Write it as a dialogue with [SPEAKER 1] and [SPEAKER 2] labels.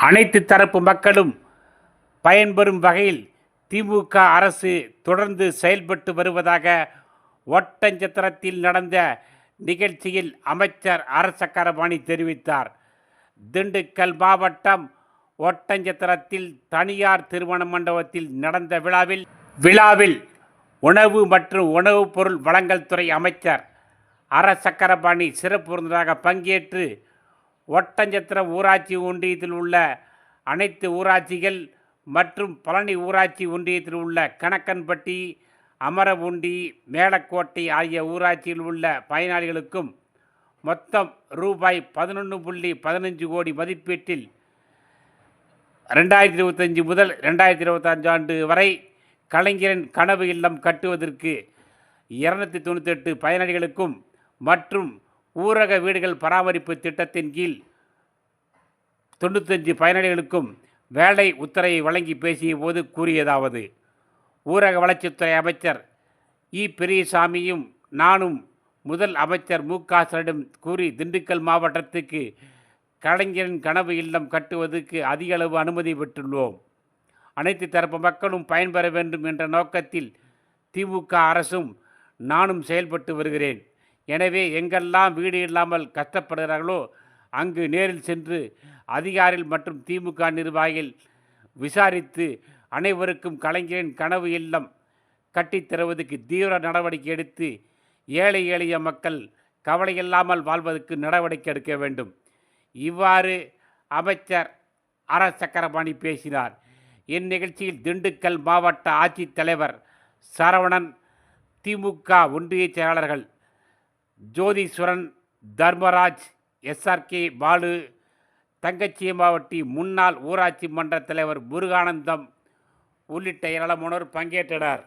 [SPEAKER 1] அனைத்து தரப்பு மக்களும் பயன்பெறும் வகையில் திமுக அரசு தொடர்ந்து செயல்பட்டு வருவதாக ஒட்டஞ்சத்திரத்தில் நடந்த நிகழ்ச்சியில் அமைச்சர் அரசக்கரபாணி தெரிவித்தார். திண்டுக்கல் மாவட்டம் ஒட்டஞ்சத்திரத்தில் தனியார் திருமண மண்டபத்தில் நடந்த விழாவில் விழாவில் உணவு மற்றும் உணவுப் பொருள் வழங்கல் துறை அமைச்சர் அரசக்கரபாணி சிறப்பு விருந்தராக பங்கேற்று ஒட்டஞ்சத்திரம் ஊராட்சி ஒன்றியத்தில் உள்ள அனைத்து ஊராட்சிகள் மற்றும் பழனி ஊராட்சி ஒன்றியத்தில் உள்ள கணக்கன்பட்டி அமரபுண்டி மேலக்கோட்டை ஆகிய ஊராட்சியில் உள்ள பயனாளிகளுக்கும் மொத்தம் ரூபாய் பதினொன்று புள்ளி பதினஞ்சு கோடி மதிப்பீட்டில் ரெண்டாயிரத்தி இருபத்தஞ்சி முதல் ரெண்டாயிரத்தி இருபத்தஞ்சு ஆண்டு வரை கலைஞரின் கனவு இல்லம் கட்டுவதற்கு இரநூத்தி தொண்ணூத்தெட்டு பயனாளிகளுக்கும் மற்றும் ஊரக வீடுகள் பராமரிப்பு திட்டத்தின் கீழ் தொண்ணூத்தஞ்சு பயனாளிகளுக்கும் வேலை உத்தரவை வழங்கி பேசிய போது கூறியதாவது ஊரக வளர்ச்சித்துறை அமைச்சர் இ. பெரியசாமியும் நானும் முதல் அமைச்சர் மு. க. ஸ்டாலினிடம் கூறி திண்டுக்கல் மாவட்டத்துக்கு கலைஞரின் கனவு இல்லம் கட்டுவதற்கு அதிக அளவு அனுமதி பெற்றுள்ளோம். அனைத்து தரப்பு மக்களும் பயன்பெற வேண்டும் என்ற நோக்கத்தில் திமுக அரசும் நானும் செயல்பட்டு வருகிறேன். எனவே எங்கெல்லாம் வீடு இல்லாமல் கஷ்டப்படுகிறார்களோ அங்கு நேரில் சென்று அதிகாரிகள் மற்றும் திமுக நிர்வாகிகள் விசாரித்து அனைவருக்கும் கலைஞரின் கனவு இல்லம் கட்டித்தருவதற்கு தீவிர நடவடிக்கை எடுத்து ஏழை எளிய மக்கள் கவலையில்லாமல் வாழ்வதற்கு நடவடிக்கை எடுக்க வேண்டும். இவ்வாறு அமைச்சர் அர சக்கரபாணி பேசினார். இந்நிகழ்ச்சியில் திண்டுக்கல் மாவட்ட ஆட்சித்தலைவர் சரவணன் திமுக ஒன்றிய செயலாளர்கள் ஜோதீஸ்வரன் தர்மராஜ் எஸ்ஆர்கே பாலு தங்கச்சியம்மாவட்டி முன்னாள் ஊராட்சி மன்ற தலைவர் முருகானந்தம் உள்ளிட்ட ஏராளமானோர் பங்கேற்றனர்.